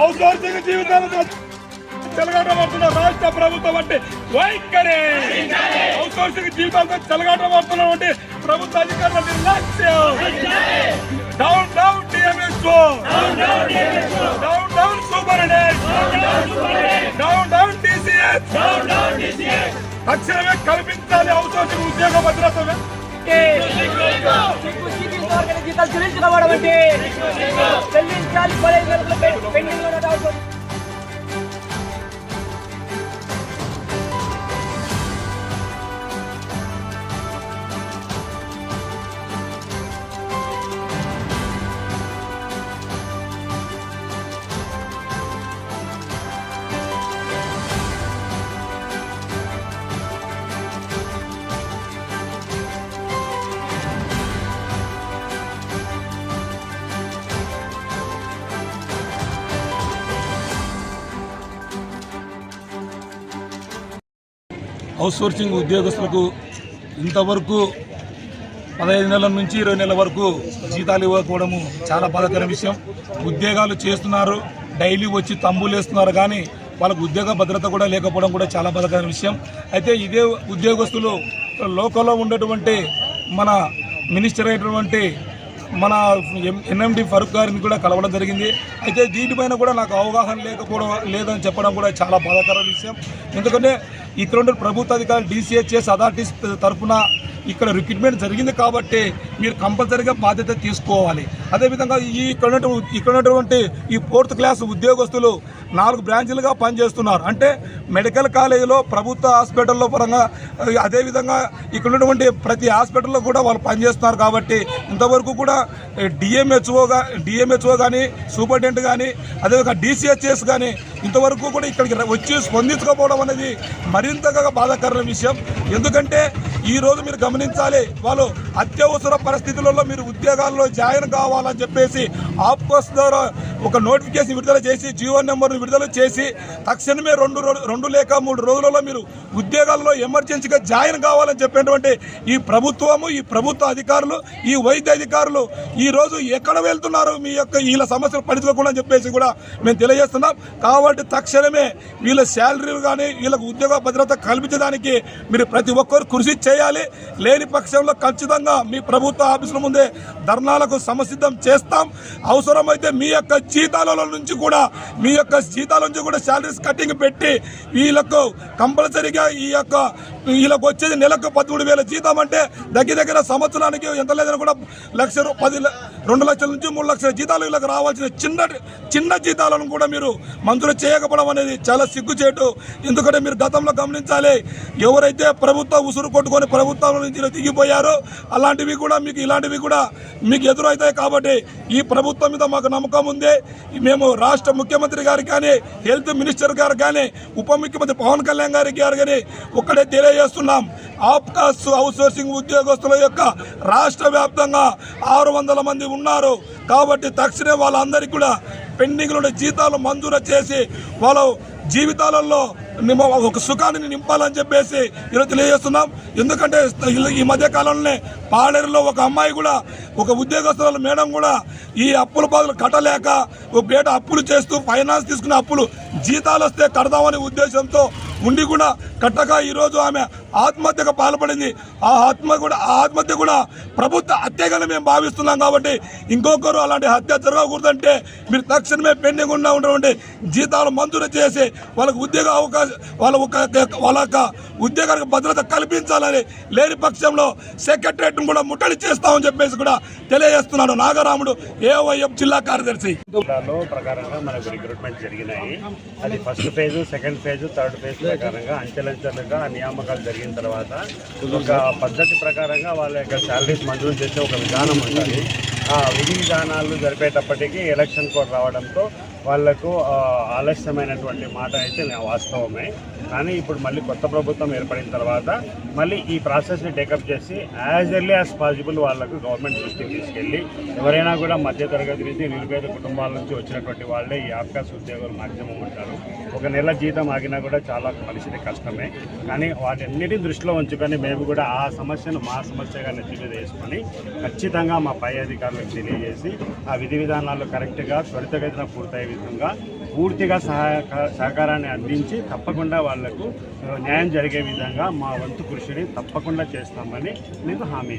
ఔద్యోగిక జీవితాలతో చెలగాటమాడుతున్న రాష్ట్ర ప్రభుత్వం అంటే వైఖరి. ఔద్యోగిక జీవితాలతో చెలగాటమాడుతున్నటువంటి ప్రభుత్వ అధికారుల నిర్లక్ష్యం. Down down TMSO down down superintendent down down TCS తక్షణమే కల్పించాలి ఔద్యోగిక ఉద్యోగ భద్రత చెల్లించుకోవడం అంటే చెల్లించాలి పదిహేను అవుట్సోర్సింగ్ ఉద్యోగస్తులకు ఇంతవరకు పదహైదు నెలల నుంచి ఇరవై నెలల వరకు జీతాలు ఇవ్వకపోవడము చాలా బాధాకర విషయం. ఉద్యోగాలు చేస్తున్నారు డైలీ వచ్చి తంబులు వేస్తున్నారు కానీ వాళ్ళకు ఉద్యోగ భద్రత కూడా లేకపోవడం కూడా చాలా బాధాకర విషయం. అయితే ఇదే ఉద్యోగస్తులు లోకల్లో ఉండేటువంటి మన మినిస్టర్ అయినటువంటి మన ఎన్ఎండి ఫరూక్ గారిని కూడా కలవడం జరిగింది. అయితే దీనిపైన కూడా నాకు అవగాహన లేకపోవడం లేదని చెప్పడం కూడా చాలా బాధాకర విషయం. ఎందుకంటే ఇక్కడ ఉండే ప్రభుత్వ అధికారులు డిసిహెచ్ఎస్ అథారిటీస్ తరఫున ఇక్కడ రిక్రూట్మెంట్ జరిగింది కాబట్టి మీరు కంపల్సరీగా బాధ్యత తీసుకోవాలి. అదేవిధంగా ఈ ఇక్కడ ఉన్నటువంటి ఇక్కడ ఉన్నటువంటి ఈ ఫోర్త్ క్లాస్ ఉద్యోగస్తులు నాలుగు బ్రాంచ్లుగా పనిచేస్తున్నారు. అంటే మెడికల్ కాలేజీలో ప్రభుత్వ హాస్పిటల్లో పరంగా అదేవిధంగా ఇక్కడ ఉన్నటువంటి ప్రతి హాస్పిటల్లో కూడా వాళ్ళు పనిచేస్తున్నారు కాబట్టి ఇంతవరకు కూడా డిఎంహెచ్ఓగా డిఎంహెచ్ఓ కానీ సూపరింటెండెంట్ కానీ అదేవిధంగా డిసిహెచ్ఎస్ కానీ ఇంతవరకు కూడా ఇక్కడికి వచ్చి స్పందించకపోవడం అనేది మరింతగా బాధాకరమైన విషయం. ఎందుకంటే ఈ రోజు మీరు గమనించాలి వాళ్ళు అత్యవసర పరిస్థితులలో మీరు ఉద్యోగాల్లో జాయిన్ కావాలని చెప్పేసి ఆప్కోస్ ద్వారా ఒక నోటిఫికేషన్ విడుదల చేసి జీవో నెంబర్ను విడుదల చేసి తక్షణమే రెండు రెండు లేక మూడు రోజులలో మీరు ఉద్యోగాల్లో ఎమర్జెన్సీగా జాయిన్ కావాలని చెప్పినటువంటి ఈ ప్రభుత్వము ఈ ప్రభుత్వ అధికారులు ఈ వైద్య అధికారులు ఈ రోజు ఎక్కడ వెళ్తున్నారు? మీ యొక్క వీళ్ళ సమస్యలు పడుకోకుండా చెప్పేసి కూడా మేము తెలియజేస్తున్నాం. కాబట్టి తక్షణమే వీళ్ళ శాలరీలు కానీ వీళ్ళకు ఉద్యోగ భద్రత కల్పించడానికి మీరు ప్రతి ఒక్కరు కృషి చేయాలి. చేయాలి. లేని పక్షంలో ఖచ్చితంగా మీ ప్రభుత్వ ఆఫీసుల ముందే ధర్నాలకు సమసిద్ధం చేస్తాం. అవసరమైతే మీ యొక్క జీతాల నుంచి కూడా మీ యొక్క జీతాల నుంచి కూడా శాలరీస్ కటింగ్ పెట్టి వీళ్ళకు కంపల్సరీగా ఈ యొక్క వీళ్ళకి వచ్చేది నెలకు పదమూడు వేల జీతం అంటే దగ్గర దగ్గర సంవత్సరానికి ఎంత లేదని కూడా లక్ష పది రెండు లక్షల నుంచి మూడు లక్షల జీతాలు వీళ్ళకి రావాల్సిన చిన్న చిన్న జీతాలను కూడా మీరు మంజూరు చేయకపోవడం అనేది చాలా సిగ్గుచేటు. ఎందుకంటే మీరు గతంలో గమనించాలి ఎవరైతే ప్రభుత్వ ఉసురు కొట్టుకొని ప్రభుత్వం నుంచి దిగిపోయారో అలాంటివి కూడా మీకు ఇలాంటివి కూడా మీకు ఎదురవుతాయి కాబట్టి ఈ ప్రభుత్వం మీద మాకు నమ్మకం ఉంది. మేము రాష్ట్ర ముఖ్యమంత్రి గారికి కానీ హెల్త్ మినిస్టర్ గారు కానీ ఉప ముఖ్యమంత్రి పవన్ కళ్యాణ్ గారికి గారు కానీ ఒక్కడే తెలియజేస్తున్నాం. ఆప్కాస్ అవుట్సోర్సింగ్ ఉద్యోగస్తుల యొక్క రాష్ట్ర వ్యాప్తంగా ఆరు వందల మంది ఉన్నారు. కాబట్టి తక్షణమే వాళ్ళందరికీ కూడా పెండింగ్లో జీతాలు మంజూరు చేసి వాళ్ళ జీవితాలలో ఒక సుఖాన్ని నింపాలని చెప్పేసి ఈరోజు తెలియజేస్తున్నాం. ఎందుకంటే ఈ మధ్య కాలంలోనే పాడేరులో ఒక అమ్మాయి కూడా ఒక ఉద్యోగస్తుల మేడం కూడా ఈ అప్పుల బాధలు కట్టలేక ఒక బేట అప్పులు చేస్తూ ఫైనాన్స్ తీసుకునే అప్పులు జీతాలు వస్తే కడదామనే ఉద్దేశంతో ఉండి కూడా కట్టక ఈరోజు ఆమె ఆత్మహత్యకు పాల్పడింది. ఆ ఆత్మ కూడా ఆ ఆత్మహత్య కూడా ప్రభుత్వ హత్యగానే మేము భావిస్తున్నాం కాబట్టి ఇంకొకరు అలాంటి హత్య జరగకూడదంటే మీరు తక్షణమే పెండింగ్ ఉన్న ఉన్నటువంటి జీతాలు మంజూరు చేసి వాళ్ళకు ఉద్యోగ అవకాశం వాళ్ళ ఒక వాళ్ళ యొక్క ఉద్యోగానికి భద్రత కల్పించాలని లేని పక్షంలో సెక్రటరేట్ కూడా ముట్టడి చేస్తామని చెప్పేసి కూడా తెలియజేస్తున్నాడు నాగరాముడు ఏవైఎఫ్ జిల్లా కార్యదర్శి. ప్రకారంగా మనకు రిక్రూట్మెంట్ జరిగినాయి. అది first phase second phase third phase ప్రకారంగా అంచెలంచెలుగా నియామకాలు జరిగిన తర్వాత ఒక పద్ధతి ప్రకారంగా వాళ్ళ యొక్క శాలరీస్ మంజూరు చేసే ఒక విధానం ఉంటుంది. ఆ విధి విధానాలు జరిపేటప్పటికీ ఎలక్షన్ కోడ్ రావడంతో వాళ్ళకు ఆలస్యమైనటువంటి మాట అయితే వాస్తవమే. కానీ ఇప్పుడు మళ్ళీ కొత్త ప్రభుత్వం ఏర్పడిన తర్వాత మళ్ళీ ఈ ప్రాసెస్ని టేకప్ చేసి యాజ్ ఎర్లీ యాజ్ పాసిబుల్ వాళ్ళకు గవర్నమెంట్ దృష్టికి తీసుకెళ్ళి ఎవరైనా కూడా మధ్యతరగతి నుంచి నిరుపేద కుటుంబాల నుంచి వచ్చినటువంటి వాళ్ళే ఈ ఆఫ్కాస్ ఉద్యోగులు మాక్సిమం ఉంటారు. ఒక నెల జీతం ఆగినా కూడా చాలా పరిస్థితి కష్టమే. కానీ వాటన్నిటిని దృష్టిలో ఉంచుకొని మేము కూడా ఆ సమస్యను మా సమస్యగా నెత్తిమీద వేసుకొని ఖచ్చితంగా మా పై అధికారులకు తెలియజేసి ఆ విధి విధానాలు కరెక్ట్గా త్వరితగతిన పూర్తయ్యే విధంగా పూర్తిగా సహాయ సహకారాన్ని అందించి తప్పకుండా వాళ్ళకు న్యాయం జరిగే విధంగా మా వంతు కృషిని తప్పకుండా చేస్తామని నేను హామీ